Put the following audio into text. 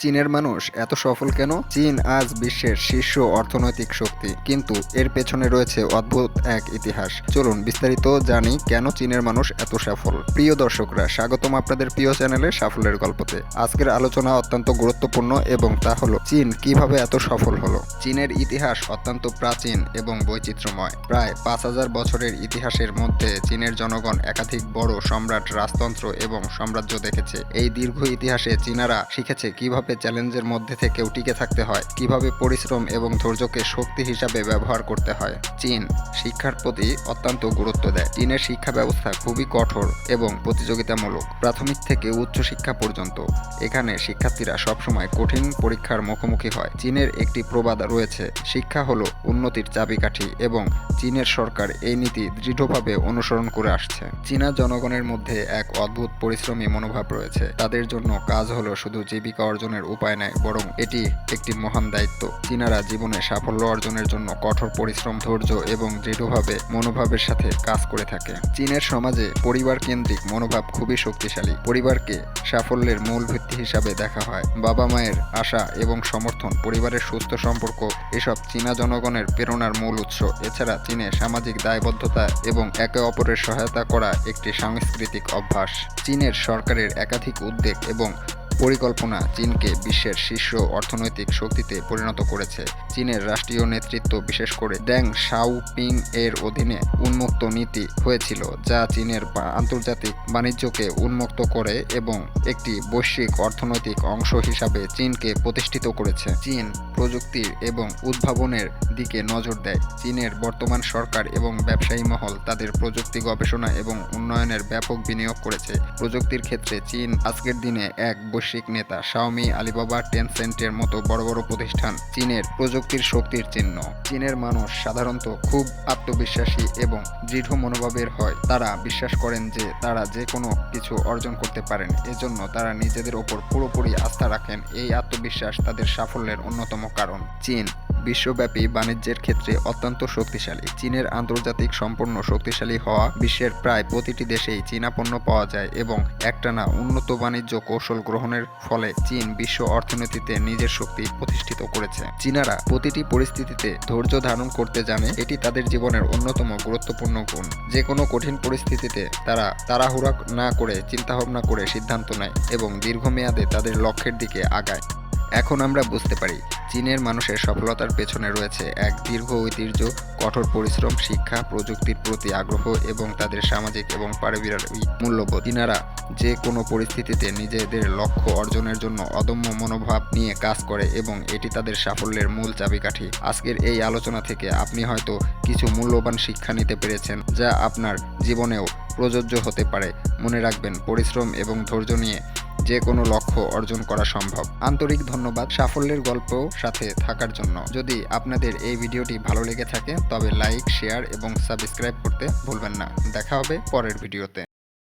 চীনের মানুষ এত সফল কেন? চীন আজ বিশ্বের শীর্ষ অর্থনৈতিক শক্তি। কিন্তু এর পেছনে রয়েছে অদ্ভুত এক ইতিহাস। চলুন বিস্তারিত জানি কেন চীনের মানুষ এত সফল। প্রিয় দর্শকরা, স্বাগতম আপনাদের প্রিয় চ্যানেলে সাফল্যের গল্পতে। আজকের আলোচনা অত্যন্ত গুরুত্বপূর্ণ এবং তা হলো চীন কীভাবে এত সফল হলো? চীনের ইতিহাস অত্যন্ত প্রাচীন এবং বৈচিত্র্যময়। প্রায় পাঁচ হাজার বছরের ইতিহাসের মধ্যে চীনের জনগণ একাধিক বড় সম্রাট, রাজতন্ত্র এবং সাম্রাজ্য দেখেছে। এই দীর্ঘ ইতিহাসে চীনারা শিখেছে কীভাবে চ্যালেঞ্জের মধ্যে থেকেও টিকে থাকতে হয়। কীভাবে পরিশ্রম এবং ধৈর্যকে শক্তি হিসাবে ব্যবহার করতে হয়? চীন, শিক্ষার প্রতি অত্যন্ত গুরুত্ব দেয়। চীনের শিক্ষা ব্যবস্থা খুবই কঠোর এবং প্রতিযোগিতামূলক, প্রাথমিক থেকে উচ্চ শিক্ষা পর্যন্ত। এখানে শিক্ষার্থীরা সবসময় কঠিন পরীক্ষার মুখোমুখি হয়। চীনের একটি প্রবাদ রয়েছে, শিক্ষা হলো উন্নতির চাবিকাঠি এবং চীনের সরকার এই নীতি দৃঢ়ভাবে অনুসরণ করে আসছে। চীনা জনগণের মধ্যে এক অদ্ভুত পরিশ্রমী মনোভাব রয়েছে। তাদের জন্য কাজ হলো শুধু জীবিকা অর্জনের উপায় নয়, বরং এটি একটি মহান দায়িত্ব। চীনারা জীবনে সাফল্য অর্জনের জন্য কঠোর পরিশ্রম, ধৈর্য এবং দৃঢ়ভাবে মনোভাবের সাথে কাজ করে থাকে। চীনের সমাজে পরিবার কেন্দ্রিক মনোভাব খুবই শক্তিশালী। পরিবারকে সাফল্যের মূল ভিত্তি হিসাবে দেখা হয়। বাবা মায়ের আশা এবং সমর্থন, পরিবারের সুস্থ সম্পর্ক, এসব চীনা জনগণের প্রেরণার মূল উৎস। এছাড়া চীনে সামাজিক দায়বদ্ধতা এবং একে অপরের সহায়তা করা একটি সাংস্কৃতিক অভ্যাস। চীনের সরকারের একাধিক উদ্যোগ এবং পরিকল্পনা চীনকে বিশ্বের শীর্ষ অর্থনৈতিক শক্তিতে পরিণত করেছে। চীনের রাষ্ট্রীয় নেতৃত্ব, বিশেষ করে ড্যাং শাওপিং এর অধীনে উন্মুক্ত নীতি হয়েছিল, যা চীনের আন্তর্জাতিক বাণিজ্যকে উন্মুক্ত করে এবং একটি বৈশ্বিক অর্থনৈতিক অংশ হিসাবে চীনকে প্রতিষ্ঠিত করেছে। চীন প্রযুক্তির এবং উদ্ভাবনের দিকে নজর দেয়। চীনের বর্তমান সরকার এবং ব্যবসায়ী মহল তাদের প্রযুক্তি গবেষণা এবং উন্নয়নের ব্যাপক বিনিয়োগ করেছে। প্রযুক্তির ক্ষেত্রে চীন আজকের দিনে এক বৈশ্বিক নেতা শাওমি আলিবাবা টেনসেন্টের মতো বড় বড় প্রতিষ্ঠান চীনের প্রযুক্তির শক্তির চিহ্ন। চীনের মানুষ সাধারণত খুব আত্মবিশ্বাসী এবং দৃঢ় মনোভাবের হয়। তারা বিশ্বাস করেন যে তারা যে কোনো কিছু অর্জন করতে পারেন, এজন্য তারা নিজেদের ওপর পুরোপুরি আস্থা রাখেন। এই আত্মবিশ্বাস তাদের সাফল্যের অন্যতম কারণ। চীন বিশ্বব্যাপী বাণিজ্যের ক্ষেত্রে অত্যন্ত শক্তিশালী। চীনের আন্তর্জাতিক সম্পূর্ণ শক্তিশালী হওয়া বিশ্বের প্রায় প্রতিটি দেশেই চীনা পণ্য পাওয়া যায় এবং একটানা উন্নত বাণিজ্য কৌশল গ্রহণের ফলে চীন বিশ্ব অর্থনীতিতে নিজের শক্তি প্রতিষ্ঠিত করেছে। চীনারা প্রতিটি পরিস্থিতিতে ধৈর্য ধারণ করতে জানে এটি তাদের জীবনের অন্যতম গুরুত্বপূর্ণ গুণ। যে কোনো কঠিন পরিস্থিতিতে তারা তাড়াহুড়া না করে, চিন্তাভাবনা করে সিদ্ধান্ত নেয় এবং দীর্ঘমেয়াদে তাদের লক্ষ্যের দিকে আগায়। এখন আমরা বুঝতে পারি চীনের মানুষের সফলতার পেছনে রয়েছে এক দীর্ঘ ঐতিহ্য, কঠোর পরিশ্রম, শিক্ষা, প্রযুক্তির প্রতি আগ্রহ এবং তাদের সামাজিক এবং পারিবারিক মূল্যবোধ। চীনারা যে কোনো পরিস্থিতিতে নিজেদের লক্ষ্য অর্জনের জন্য অদম্য মনোভাব নিয়ে কাজ করে এবং এটি তাদের সাফল্যের মূল চাবিকাঠি। আজকের এই আলোচনা থেকে আপনি হয়তো কিছু মূল্যবান শিক্ষা নিতে পেরেছেন যা আপনার জীবনেও প্রযোজ্য হতে পারে। মনে রাখবেন, পরিশ্রম এবং ধৈর্য নিয়ে যে কোনো লক্ষ্য অর্জন করা সম্ভব। আন্তরিক ধন্যবাদ সাফল্যের গল্প সাথে থাকার জন্য। যদি আপনাদের এই ভিডিওটি ভালো লেগে থাকে, তবে লাইক, শেয়ার এবং সাবস্ক্রাইব করতে ভুলবেন না। দেখা হবে পরের ভিডিওতে।